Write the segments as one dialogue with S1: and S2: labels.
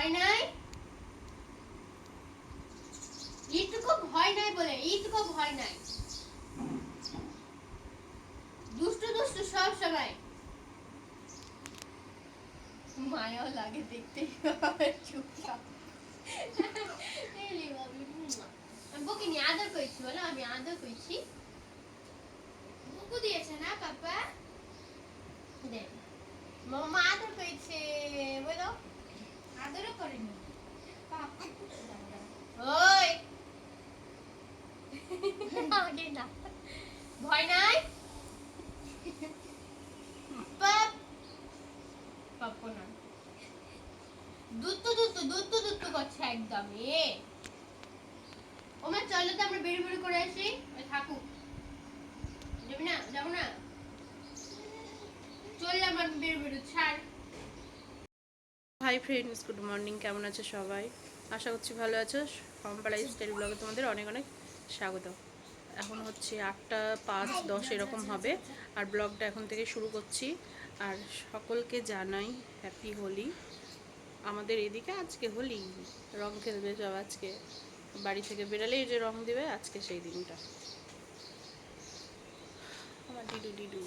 S1: ভয় নাই? এইটুকু ভয় নাই বলে, এইটুকু ভয় নাই। দুষ্টু দুষ্টু সব সময়। মায়াও লাগে দেখতে। চুপচাপ। বকিনি আদর করেছি, বলো, আমি আদর করেছি।
S2: বুকু দিয়েছে না, পাপা?
S1: দে মামা আদর করেছে, বলো।
S2: আদরও করেনি
S1: ওই। আগে না। ভয় নাই? পাপ। পাপ না দুত্তু দুত্তু দুত্তু দুত্তু করছে একদম এ। ওমা চলো তো আমরা বেরু বেরু করে আসি। থাকুক যাবি না? যাব না? চললাম আমি বেরু বেরু ছাড়।
S3: হাই ফ্রেন্ডস গুড মর্নিং কেমন আছো সবাই? আশা করছি ভালো আছো। সম্পাড়া স্টাইল ব্লগে তোমাদের অনেক অনেক স্বাগত। এখন হচ্ছে আটটা পাঁচ দশ এরকম হবে, আর ব্লগটা এখন থেকে শুরু করছি। আর সকলকে জানাই হ্যাপি হোলি আমাদের এদিকে আজকে হোলি রং খেলবে সব আজকে। বাড়ি থেকে বেরালেই যে রং দেবে, আজকে সেই দিনটা। আমার ডিডু ডিডু।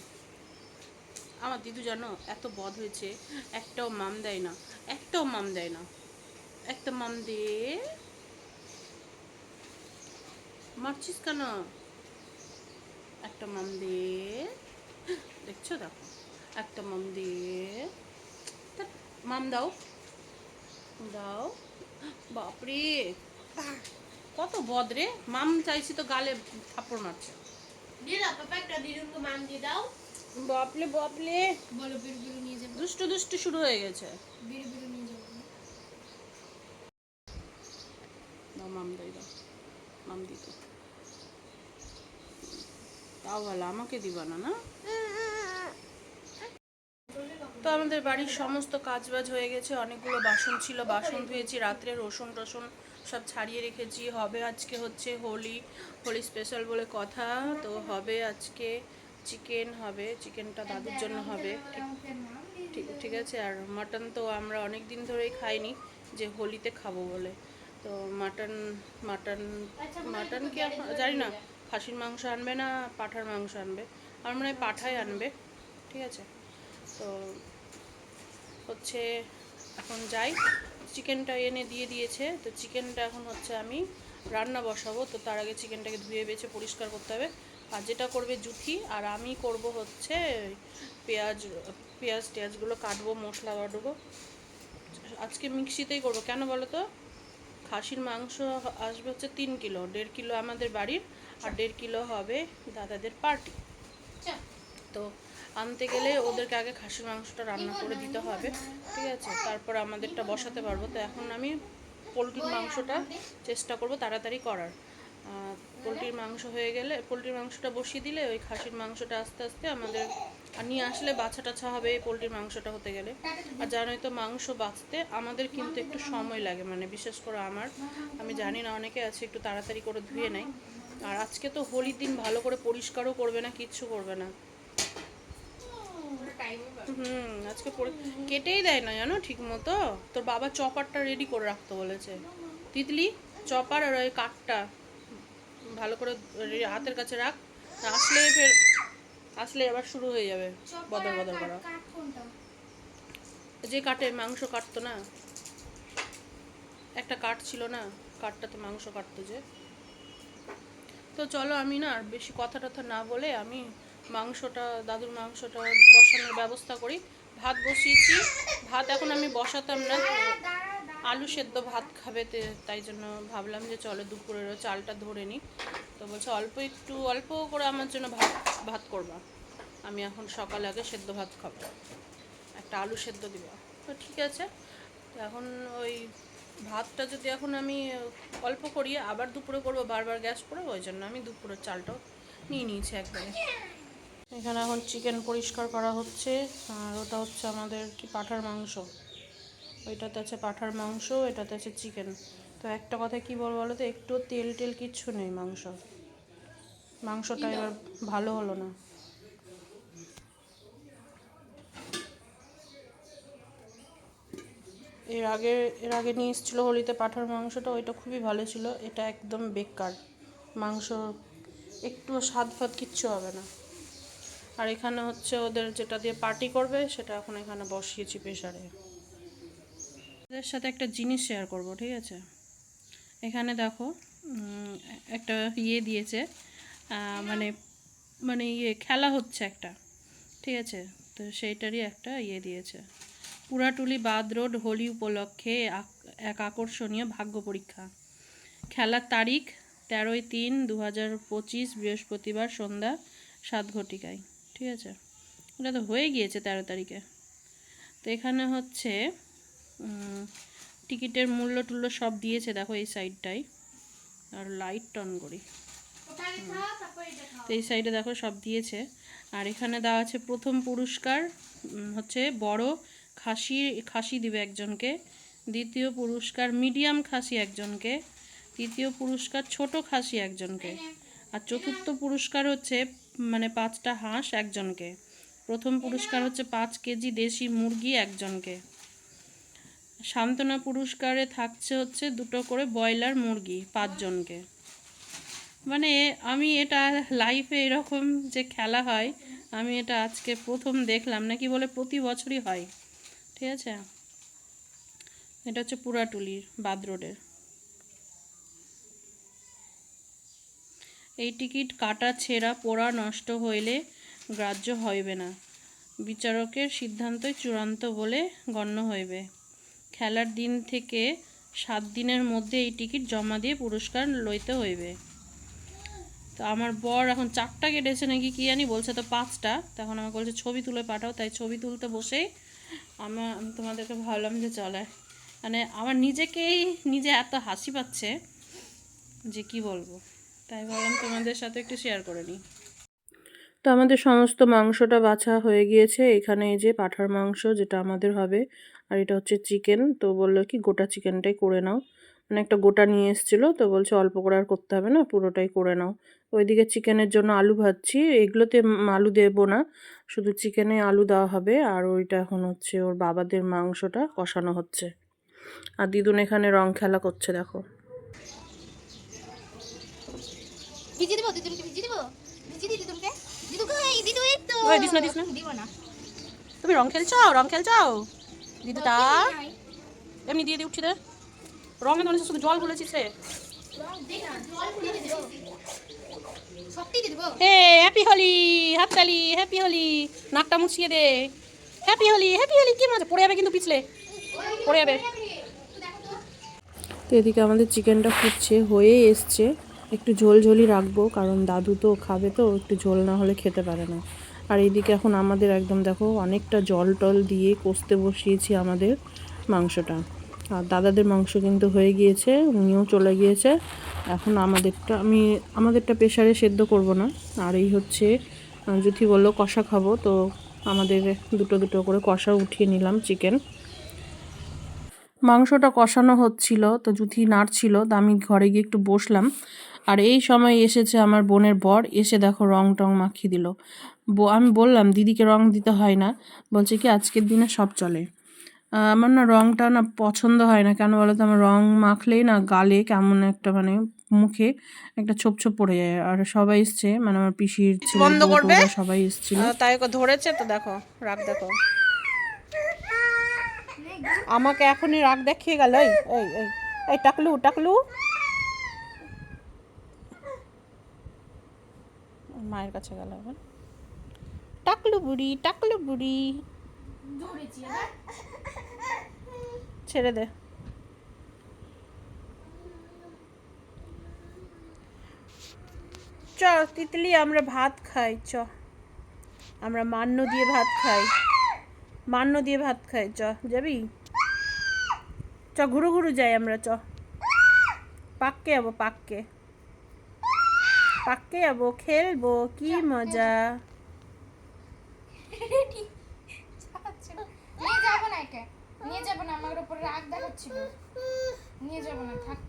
S3: আমার দিদু জানো, এত বদ হয়েছে, একটাও মাম দেয় না, একটাও মাম দেয় না। একটা মাম দে মারছিস কেন? একটা মাম দে দেখছ দেখো, একটা মাম দে মাম দাও দাও, বাপরে, কত বদ রে, মাম চাইছি তো গালে থাপ্পড় মারছে।
S1: দিলা পাপা, একটা দিদুনকে মাম দিয়ে দাও।
S3: বাপলে বাপলে।
S2: বলো বিড়ু বিড়ু নিয়ে যাব।
S3: দুষ্টু দুষ্টু শুরু হয়ে গেছে।
S2: বিড়ু বিড়ু নিয়ে যাব।
S3: দাও মাম দাই দাও। মাম দিত। তাও ভালো আমাকে দিবা না না? তো আমাদের বাড়ির সমস্ত কাজবাজ হয়ে গেছে। অনেকগুলো বাসন ছিল বাসন ধুয়েছি রাত্রে রসুন টসুন সব ছাড়িয়ে রেখেছি। হবে আজকে হচ্ছে হোলি হোলি স্পেশাল বলে কথা। তো হবে আজকে চিকেন হবে, চিকেনটা দাদুর জন্য হবে। ঠিক ঠিক আছে, আর মাটন তো আমরা অনেক দিন ধরেই খাইনি, যে হোলিতে খাব বলে। তো মাটন মাটন মাটন কি জানি না, খাসির মাংস আনবে না পাঠার মাংস আনবে? আমার মনে হয় পাঠাই আনবে, ঠিক আছে? তো হচ্ছে এখন যাই, চিকেনটা এনে দিয়ে দিয়েছে, তো চিকেনটা এখন হচ্ছে আমি রান্না বসাবো, তো তার আগে চিকেনটাকে ধুয়ে বেছে পরিষ্কার করতে হবে। আর যেটা করবে জুথি আর আমি করব হচ্ছে পেঁয়াজ পেঁয়াজ টেয়াজগুলো কাটবো মশলা কাটবো আজকে মিক্সিতেই করব। কেন বলো তো? খাসির মাংস আসবে হচ্ছে তিন কিলো দেড় কিলো আমাদের বাড়ির আর দেড় কিলো হবে দাদাদের পার্টি।
S1: আচ্ছা।
S3: তো আনতে গেলে ওদেরকে আগে খাসির মাংসটা রান্না করে দিতে হবে ঠিক আছে? তারপর আমাদেরটা বসাতে পারব। তো এখন আমি পোলট্রির মাংসটা চেষ্টা করব তাড়াতাড়ি করার। পোলট্রির মাংস হয়ে গেলে, পোলট্রির মাংসটা বসিয়ে দিলে ওই খাসির মাংসটা আস্তে আস্তে আমাদের, আর নিয়ে আসলে বাছা টাছা হবে এই পোলট্রির মাংসটা হতে গেলে। আর জানোই তো মাংস বাঁচতে, আমাদের কিন্তু একটু সময় লাগে মানে বিশেষ করে আমার। আমি জানি না, অনেকে আছে একটু তাড়াতাড়ি করে ধুয়ে নেয়। আর আজকে তো হোলির দিন ভালো করে পরিষ্কারও করবে না, কিচ্ছু করবে না। হুম, আজকে কেটেই দেয় না, জানো ঠিক মতো তোর বাবা চপারটা রেডি করে রাখতে বলেছে। তিতলি, চপার আর ওই কাঠটা। ভালো করে হাতের কাছে রাখ আসলে ফের আসলে আবার শুরু হয়ে যাবে বদল বদল করা। যে কাটে মাংস কাটতো না, একটা কাঠ ছিল না, কাঠটাতে মাংস কাটতো যে। তো চলো আমি না আর বেশি কথা টথা না বলে আমি মাংসটা, দাদুর মাংসটা বসানোর ব্যবস্থা করি। ভাত বসিয়েছি, ভাত এখন আমি বসাতাম না। আলু সেদ্ধ ভাত খাবে তাই জন্য ভাবলাম যে চলো দুপুরেরও চালটা ধরে নিই। তো বলছে অল্প একটু, অল্প করে আমার জন্য ভাত ভাত করবা। আমি এখন সকাল আগে সেদ্ধ ভাত খাব। একটা আলু সেদ্ধ দিবা। তো ঠিক আছে। এখন ওই ভাতটা যদি এখন আমি অল্প করি, আবার দুপুরে করব, বারবার গ্যাস করে, ওই জন্য আমি দুপুরের চালটাও নিয়ে নিয়েছি একবারে। এখানে এখন চিকেন পরিষ্কার করা হচ্ছে, আর ওটা হচ্ছে আমাদের কি পাঠার মাংস। ওইটাতে আছে পাঠার মাংস এটাতে আছে চিকেন তো একটা কথা কি বলব বলো তো একটু তেল টেল কিচ্ছু নেই মাংস। মাংসটা এবার ভালো হলো না। এর আগে এর আগে নিয়ে এসেছিল হোলিতে পাঠার মাংসটা ওইটা খুবই ভালো ছিল। এটা একদম বেকার। মাংস একটুও স্বাদ ফাদ কিচ্ছু হবে না। আর এখানে হচ্ছে ওদের যেটা দিয়ে পার্টি করবে সেটা এখন এখানে বসিয়েছি প্রেশারে ওদের সাথে একটা জিনিস শেয়ার করব ঠিক আছে? এখানে দেখো একটা ইয়ে দিয়েছে মানে মানে ইয়ে খেলা হচ্ছে একটা ঠিক আছে? তো সেইটারই একটা ইয়ে দিয়েছে। পুরাটুলি বাদ রোড হোলি উপলক্ষে এক আকর্ষণীয় ভাগ্য পরীক্ষা। খেলার তারিখ তেরোই তিন দু হাজার পঁচিশ বৃহস্পতিবার সন্ধ্যা সাত ঘটিকায় ঠিক আছে? এটা তো হয়ে গিয়েছে তেরো তারিখে। তো এখানে হচ্ছে টিকিটের মূল্য টুল্য সব দিয়েছে দেখো এই সাইডটাই আর লাইট টন করি। তো এই সাইডে দেখো সব দিয়েছে। আর এখানে দেওয়া আছে প্রথম পুরস্কার হচ্ছে বড় খাসি খাসি দিবে একজনকে। দ্বিতীয় পুরস্কার মিডিয়াম খাসি একজনকে। তৃতীয় পুরস্কার ছোট খাসি একজনকে। আর চতুর্থ পুরস্কার হচ্ছে মানে পাঁচটা হাঁস একজনকে। প্রথম পুরস্কার হচ্ছে পাঁচ কেজি দেশি মুরগি একজনকে। সান্ত্বনা পুরস্কারে থাকছে হচ্ছে দুটো করে ব্রয়লার মুরগি পাঁচজনকে। মানে আমি এটা লাইফে এরকম যে খেলা হয়, আমি এটা আজকে প্রথম দেখলাম, নাকি বলে প্রতি বছরই হয়। ঠিক আছে? এটা হচ্ছে পুরাটুলির, বাদ রোডের। এই টিকিট কাটা, ছেঁড়া, পোড়া, নষ্ট হইলে গ্রাহ্য হইবে না। বিচারকের সিদ্ধান্তই চূড়ান্ত বলে গণ্য হইবে। খেলার দিন থেকে সাত দিনের মধ্যে এই টিকিট জমা দিয়ে পুরস্কার লইতে হইবে। তো আমার বর এখন চারটা কেটেছে নাকি কি জানি বলছে তো পাঁচটা। তখন আমাকে বলছে, ছবি তুলে পাঠাও। তাই ছবি তুলতে বসেই আমার আমি তোমাদেরকে ভাবলাম যে চলে। মানে আমার নিজেকেই, নিজে এত হাসি পাচ্ছে যে কি বলব। তাই ভাবলাম তোমাদের সাথে একটু শেয়ার করে নিই। তো আমাদের সমস্ত মাংসটা বাছা হয়ে গিয়েছে। এখানে এই যে পাঠার মাংস যেটা আমাদের হবে আর এটা হচ্ছে চিকেন। তো বলল কি গোটা চিকেনটাই করে নাও। মানে একটা গোটা নিয়ে এসেছিল তো বলছে অল্প করে আর করতে হবে না পুরোটাই করে নাও। ওইদিকে চিকেনের জন্য আলু ভাজছি। এগুলোতে আলু দেবো না শুধু চিকেনে আলু দেওয়া হবে। আর ওইটা এখন হচ্ছে ওর বাবাদের মাংসটা কষানো হচ্ছে। আর দিদুন এখানে রং খেলা করছে দেখো।
S1: ভিজিয়ে দেবো দিদুনকে ভিজিয়ে দেবো? ভিজিয়ে দিই দিদুনকে? দিদু কই? দিদু এই তো।
S3: ওই, দিস না, দিস না।
S1: দিব না।
S3: তুমি রং খেলছো? রং খেলছো? দিদুটা। এমনি দিয়ে দিয়ে উঠছি দে। রঙে তো শুধু জল বলেছিস রে। হে হ্যাপি হোলি হাততালি হ্যাপি হোলি নাকটা মুছিয়ে দে। হ্যাপি হোলি হ্যাপি হোলি কি মজা, পড়ে যাবে কিন্তু পিছলে। পড়ে যাবে। তো এদিকে আমাদের চিকেনটা ফুটছে, হয়ে এসছে। একটু ঝোল ঝোলই রাখব, কারণ দাদু তো খাবে তো, একটু ঝোল না হলে খেতে পারে না। আর এইদিকে এখন আমাদের একদম দেখো অনেকটা জল টল দিয়ে কষতে বসিয়েছি আমাদের মাংসটা। আর দাদাদের মাংস কিন্তু হয়ে গিয়েছে, উনিও চলে গিয়েছে। এখন আমাদেরটা, আমি, আমাদেরটা প্রেশারে সেদ্ধ করব না। আর এই হচ্ছে জুথি বলল কষা খাব, তো আমাদের দুটো দুটো করে কষা উঠিয়ে নিলাম চিকেন। মাংসটা কষানো হচ্ছিল, তো জুথি নাড়ছিল, তো আমি ঘরে গিয়ে একটু বসলাম। আর এই সময় এসেছে আমার বোনের বর, এসে দেখো রং টং মাখিয়ে দিল। আমি বললাম দিদিকে রং দিতে হয় না। বলছে কি আজকের দিনে সব চলে। আমার না রংটা না পছন্দ হয় না। কেন বলো তো আমার রং মাখলেই না গালে কেমন একটা মানে মুখে একটা ছোপ ছোপ পড়ে যায়। আর সবাই এসছে মানে আমার পিসির
S4: বন্ধ করবে?
S3: সবাই এসেছিল।
S4: তাই ধরেছে? তো দেখো রাগ দেখো। আমাকে এখনই রাগ দেখিয়ে গেল। এই এই এই এই টাকলু টাকলু। মায়ের কাছে গেল এখন। টাকলু বুড়ি টাকলু বুড়ি। ছেড়ে দে। চ, তিতলি, আমরা ভাত খাই, চ। আমরা মান্য দিয়ে ভাত খাই। মান্য দিয়ে ভাত খাই, চ। যাবি? চ, ঘুরু ঘুরু যাই আমরা, চ। পাক্কে যাব, পাক্কে। পাক্কে যাব, খেলব, কি মজা।
S2: নিয়ে যাব না একে। নিয়ে যাব না আমার উপর রাগ দেখাচ্ছিল। নিয়ে যাব না থাক।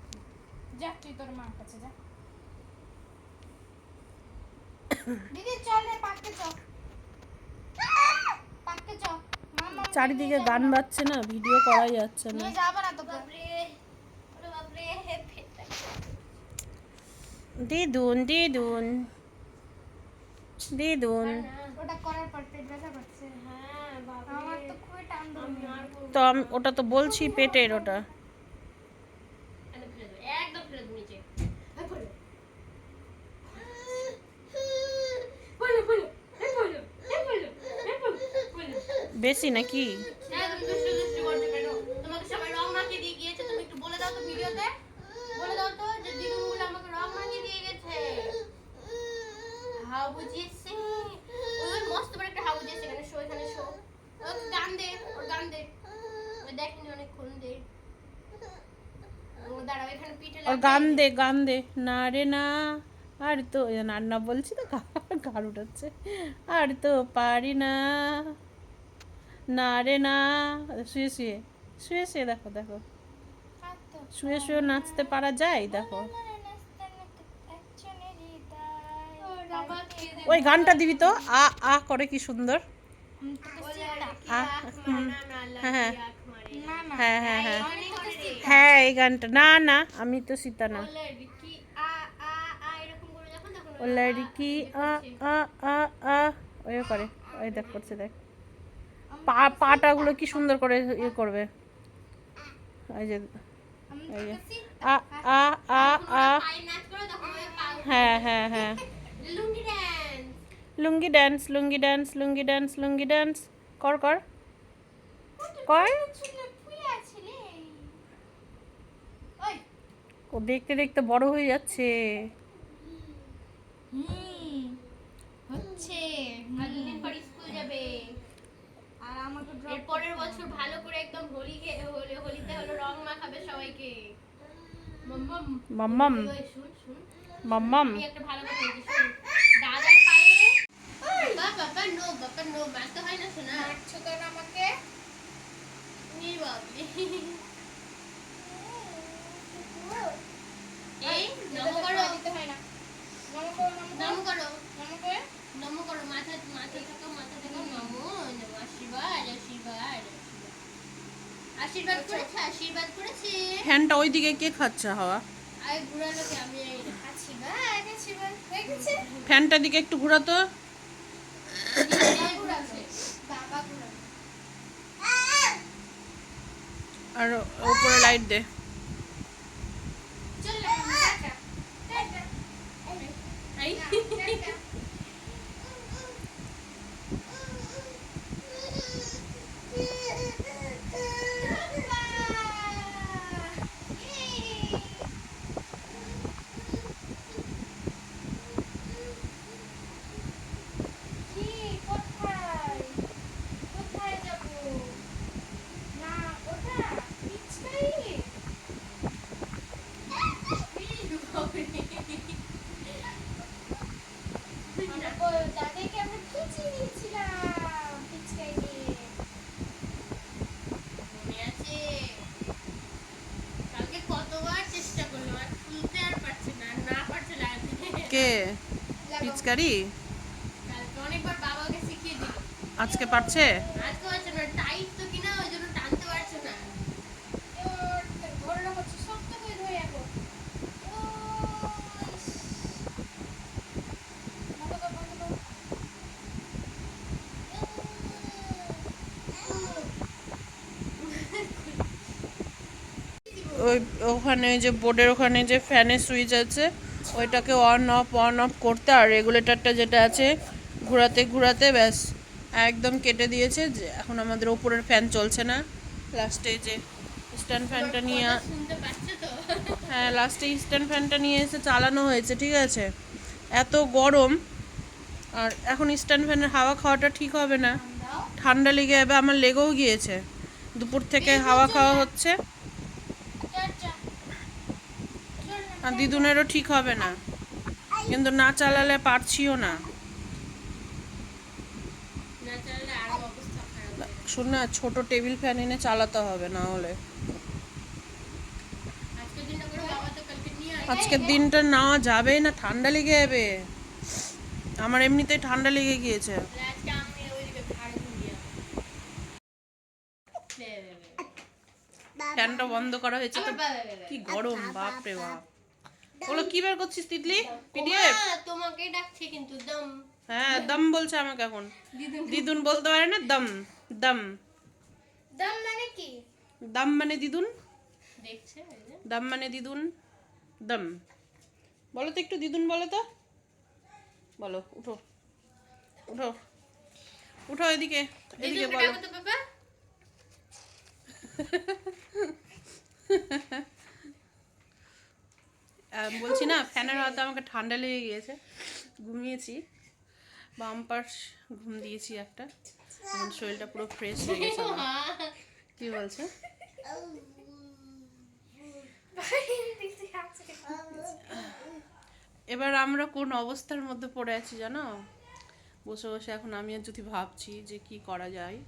S2: যা তুই তোর মার কাছে যা। দিদি চল রে পার্কে চ পার্কে চ
S3: চারিদিকে গান বাজছে না ভিডিও করা যাচ্ছে না।
S2: যাব
S3: দিদুন দিদুন। দিদুন।
S2: ওটা করার পর পেট ব্যথা করছে।
S1: হ্যাঁ
S2: আমার তো খুবই টান
S3: তো ওটা তো বলছি পেটের ওটা।
S1: একদম ফেলে নিচে।
S3: বেশি নাকি?
S1: হ্যাঁ, ওর গান দে, ওর গান দে। ওই দেখেনি অনেকক্ষণ দে।
S3: ওর গান দে গান দে না রে না আর তো এ না না বলছি তো গান উঠাচ্ছে। আর তো পারি না। না রে না। শুয়ে শুয়ে শুয়ে শুয়ে দেখো দেখো। শুয়ে শুয়ে নাচতে পারা যায় দেখো। ওই গানটা দিবি তো আ আ করে কি সুন্দর। হ্যাঁ, হ্যাঁ। হ্যাঁ। হ্যাঁ হ্যাঁ এই গানটা না না আমি তো সীতা না। ও লড়কি আ আ আ আ ওই করে ওই দেখ করছে দেখ। পা পাটাগুলো কি সুন্দর করে ইয়ে করবে। এই যে এই যে আ আ আ আ। হ্যাঁ হ্যাঁ হ্যাঁ।
S1: Lungi dance
S3: lungi dance lungi dance lungi dance. কর কর। কর। ও দেখতে দেখতে বড় হয়ে যাচ্ছে।
S2: হচ্ছে।
S1: আর পর স্কুল যাবে।
S2: আর আমাকে
S1: এর পরের বছর ভালো করে একদম হোলি হোলি হোলিতে হলো রং মাখাবে সবাইকে। মাম্মাম
S3: মাম্মাম মাম্মাম
S1: একটা ভালো কথা বলছি শোন দাদার পায়ে বাবা বাবা নো বাবা নো মারতে হয় না শোনা
S2: মারছো কেন আমাকে?
S1: এই নম করো।
S2: দিতে হয় না। নম করো নম করো।
S1: নম করো।
S2: নম করে।
S1: মাথা মাথা থেকে মাথা থেকে নমো। নমো আশীর্বাদ আশীর্বাদ আশীর্বাদ। করেছে? আশীর্বাদ করেছে।
S3: ফ্যানটা ওইদিকে কে খাচ্ছে হাওয়া?
S1: আই ঘুরালোকে আমি এই
S2: আশীর্বাদ আশীর্বাদ। হয়ে গেছে।
S3: ফ্যানটার দিকে একটু ঘোরাতো। আর উপরে লাইট দে
S2: চল না টাটা টাটা
S1: আই
S2: টাটা কি কোথায় কোথায় যাব না ওটা পিছলাই আমরা বল- যাদেরকে আমরা খিচিয়ে দিয়েছিলাম পিচকাই দিয়ে
S1: মনে আছে কালকে কতবার চেষ্টা করলাম আর খুলতে আর পারছে না না পারছে লাগবে
S3: কে পিচকারি
S1: কালকে অনেকবার বাবাকে শিখিয়ে দিল
S3: আজকে পারছে
S1: আজকে পারছে না টাইট তো কিনা ওই জন্য টানতে পারছে না
S2: এবার ধরে রাখো শক্ত করে ধরে রাখো ও, ইস। বন্ধ কর, আজকে পারছে?
S3: ওই ওখানে যে বোর্ডের ওখানে যে ফ্যানের সুইচ আছে ওইটাকে অন অফ অন অফ করতে আর রেগুলেটরটা যেটা আছে, ঘোরাতে ঘোরাতে ব্যাস, একদম কেটে দিয়েছে যে এখন আমাদের ওপরের ফ্যান চলছে না। লাস্টে যে স্ট্যান্ড ফ্যানটা নিয়ে হ্যাঁ লাস্টে স্ট্যান্ড ফ্যানটা নিয়ে এসে চালানো হয়েছে, ঠিক আছে? এত গরম, আর এখন স্ট্যান্ড ফ্যানের হাওয়া খাওয়াটা ঠিক হবে না। ঠান্ডা লেগে যাবে, আমার লেগেও গিয়েছে। দুপুর থেকে হাওয়া খাওয়া হচ্ছে
S2: টাটা। চল না।
S3: আর দিদুনেরও ঠিক হবে না। কিন্তু না চালালে পারছিও না। শোন না, ছোট টেবিল ফ্যান এনে চালাতে হবে না হলে।
S1: আজকের দিনটা
S3: না যাবে না, ঠান্ডা লেগে যাবে। আমার এমনিতেই ঠান্ডা লেগে গিয়েছে। ফ্যানটা বন্ধ করা হয়েছে তো, কি গরম বাপ রে বাপ। ওগুলো কি বের করছিস তিতলি? পিডিএফ?
S1: মা, তোমাকে ডাকছে কিন্তু দম।
S3: হ্যাঁ দম বলছে আমাকে এখন।
S1: দিদুন।
S3: দিদুন বলতে পারে না দম। দম।
S2: দাম মানে কি?
S3: দাম মানে দিদুন?
S1: দেখছে এই যে।
S3: দাম মানে দিদুন? দম। বলো তো একটু দিদুন বলো তো। বলো উঠো। উঠো। উঠো এদিকে এদিকে বলো।
S1: তো বাবা
S3: আহ, বলছি না ফ্যানের হাতে আমাকে ঠান্ডা লেগে গিয়েছে। ঘুমিয়েছি। বাম্পার ঘুম দিয়েছি একটা। এখন শরীরটা পুরো ফ্রেশ হয়ে গেছে। কি বলছে? এবার আমরা কোন অবস্থার মধ্যে পড়ে আছি জানো? বসে বসে এখন আমি আর যদি ভাবছি যে কি করা যায়।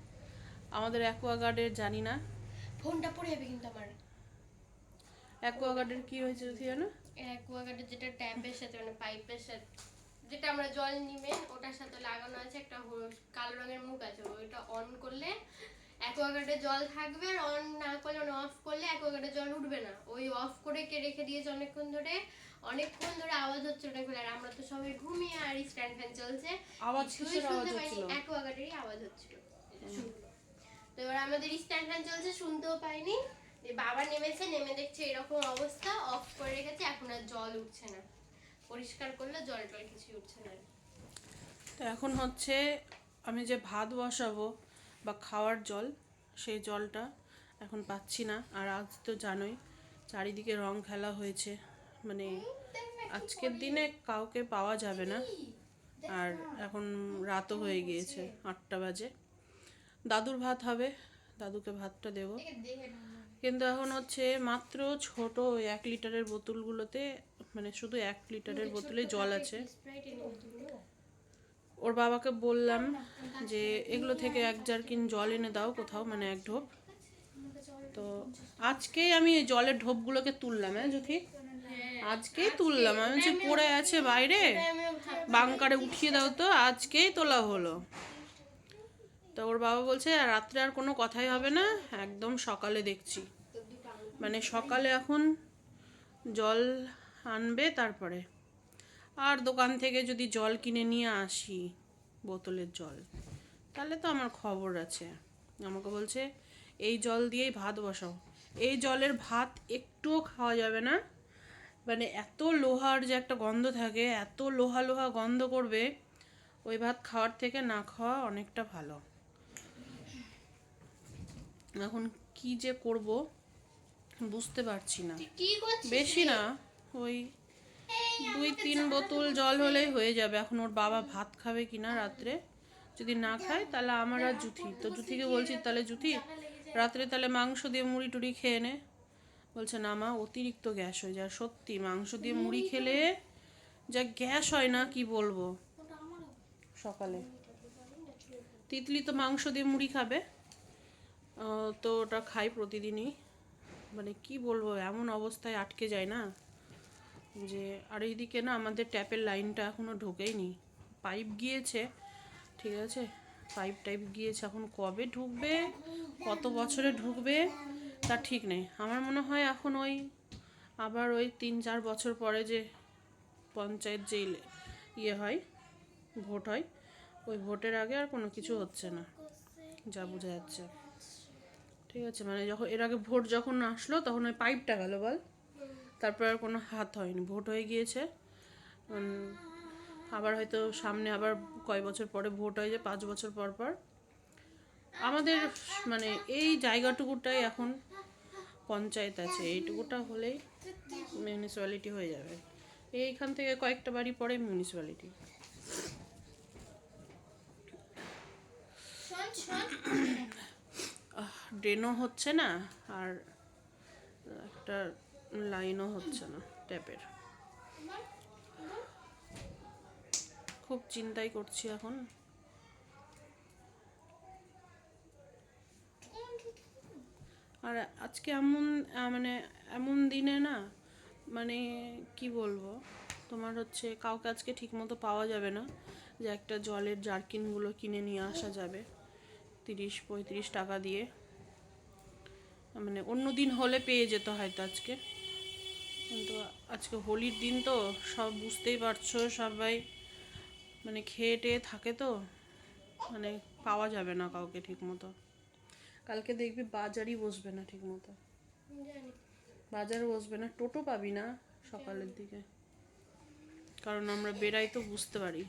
S3: আমাদের অ্যাকোয়াগার্ডের জানি না।
S1: ফোনটা পড়ে যাবে কিন্তু আমার।
S3: অ্যাকোয়াগার্ডের কি হয়েছে যদি জানো?
S1: অ্যাকোয়াগার্ডে যেটা ট্যাপের সাথে মানে পাইপের সাথে যেটা আমরা জল নিবে ওটার সাথে লাগানো আছে একটা কালো রঙের মুখ আছে ওইটা অন করলে অ্যাকোয়াগার্ডে জল থাকবে আর অন না করলে মানে অফ করলে অ্যাকোয়াগার্ডে জল উঠবে না। ওই অফ করে কে রেখে দিয়েছে অনেকক্ষণ ধরে অনেকক্ষণ ধরে আওয়াজ হচ্ছে ওটা খুলে আর আমরা তো সবাই ঘুমিয়ে আর স্ট্যান্ড ফ্যান চলছে।
S3: আওয়াজ
S1: শুনতে পাইনি অ্যাকোয়াগার্ডেরই আওয়াজ হচ্ছিল। তো এবার আমাদের স্ট্যান্ড ফ্যান চলছে শুনতেও পাইনি। বাবা নেমেছে নেমে দেখছে এরকম অবস্থা অফ করে রেখেছে এখন আর জল উঠছে না। পরিষ্কার করলে জল টল কিছুই উঠছে না।
S3: তো এখন হচ্ছে আমি যে ভাত বসাবো বা খাওয়ার জল সেই জলটা এখন পাচ্ছি না। আর আজ তো জানোই চারিদিকে রং খেলা হয়েছে। মানে আজকের দিনে কাউকে পাওয়া যাবে না। আর এখন রাতও হয়ে গিয়েছে আটটা বাজে। দাদুর ভাত হবে দাদুকে ভাতটা দেবো। কিন্তু এখন হচ্ছে মাত্র ছোট এক লিটারের বোতলগুলোতে মানে শুধু এক লিটারের বোতলে জল আছে। ওর বাবাকে বললাম যে এগুলো থেকে এক জারকিন জল এনে দাও কোথাও মানে এক ঢোপ। তো আজকেই আমি এই জলের ঢোপগুলোকে তুললাম হ্যাঁ জ্যোতি? আজকেই তুললাম, আমি বলছি পড়ে আছে বাইরে, বাংকারে উঠিয়ে দাও তো, আজকেই তোলা হলো। তো ওর বাবা বলছে "আর রাত্রে আর কোনো কথাই হবে না, একদম সকালে দেখছি। মানে সকালে এখন জল আনবে তারপরে। আর দোকান থেকে যদি জল কিনে নিয়ে আসি, বোতলের জল, তাহলে তো আমার খবর আছে। আমাকে বলছে, এই জল দিয়েই ভাত বসাও। এই জলের ভাত একটুও খাওয়া যাবে না। মানে এত লোহার যে একটা গন্ধ থাকে, এত লোহা লোহা গন্ধ করবে, ওই ভাত খাওয়ার থেকে না খাওয়া অনেকটা ভালো। এখন কি যে করব বুঝতে পারছি না। বেশি না ওই দুই তিন বোতল জল হলেই হয়ে যাবে। এখন ওর বাবা ভাত খাবে কিনা রাত্রে যদি না খায় তাহলে আমার আর জুথি তো জুথিকে বলছি তাহলে জুথি রাত্রে তাহলে মাংস দিয়ে মুড়ি টুড়ি খেয়ে নে। বলছে না মা অতিরিক্ত গ্যাস হয়ে যায় সত্যি মাংস দিয়ে মুড়ি খেলে যা গ্যাস হয় না কি বলব? সকালে। তিতলি তো মাংস দিয়ে মুড়ি খাবে। তো ওটা খাই প্রতিদিনই। মানে কি বলব, এমন অবস্থায় আটকে যায় না যে, আর এইদিকে না আমাদের ট্যাপের লাইনটা এখনও ঢোকেইনি। পাইপ গিয়েছে, ঠিক আছে? পাইপ টাইপ গিয়েছে, এখন কবে ঢুকবে, কত বছরে ঢুকবে, তা ঠিক নেই। আমার মনে হয় এখন ওই, আবার ওই তিন চার বছর পরে যে পঞ্চায়েত যে ইয়ে হয়, ভোট হয়, ওই ভোটের আগে আর কোনো কিছু হচ্ছে না, যা বোঝা যাচ্ছে। ঠিক আছে মানে যখন, এর আগে ভোট যখন আসলো, তখন ওই পাইপটা গেল, বল। তারপর আর কোনো হাত হয়নি, ভোট হয়ে গিয়েছে। আবার হয়তো সামনে আবার কয় বছর পরে ভোট হয় যে, পাঁচ বছর পর পর। আমাদের মানে এই জায়গাটুকুটাই এখন পঞ্চায়েত আছে, এইটুকুটা হলেই মিউনিসিপ্যালিটি হয়ে যাবে। এইখান থেকে কয়েকটা বাড়ি পরে মিউনিসিপ্যালিটি ড্রেনও হচ্ছে না আর একটা লাইনও হচ্ছে না ট্যাপের। খুব চিন্তাই করছি এখন। আর আজকে এমন মানে এমন দিনে না মানে কি বলব, তোমার হচ্ছে কাউকে আজকে ঠিকমতো পাওয়া যাবে না যে একটা জলের জারকিনগুলো কিনে নিয়ে আসা যাবে, তিরিশ পঁয়ত্রিশ টাকা দিয়ে। মানে অন্য দিন হলে পেয়ে যেত হয়তো আজকে। কিন্তু আজকে হোলির দিন তো সব বুঝতেই পারছ, সবাই মানে খেয়ে টেয়ে থাকে তো মানে পাওয়া যাবে না কাউকে ঠিক মতো কালকে দেখবি বাজারই বসবে না ঠিক মতো বাজার বসবে না, টোটো পাবি না সকালের দিকে। কারণ আমরা বেরাই তো বুঝতে পারি।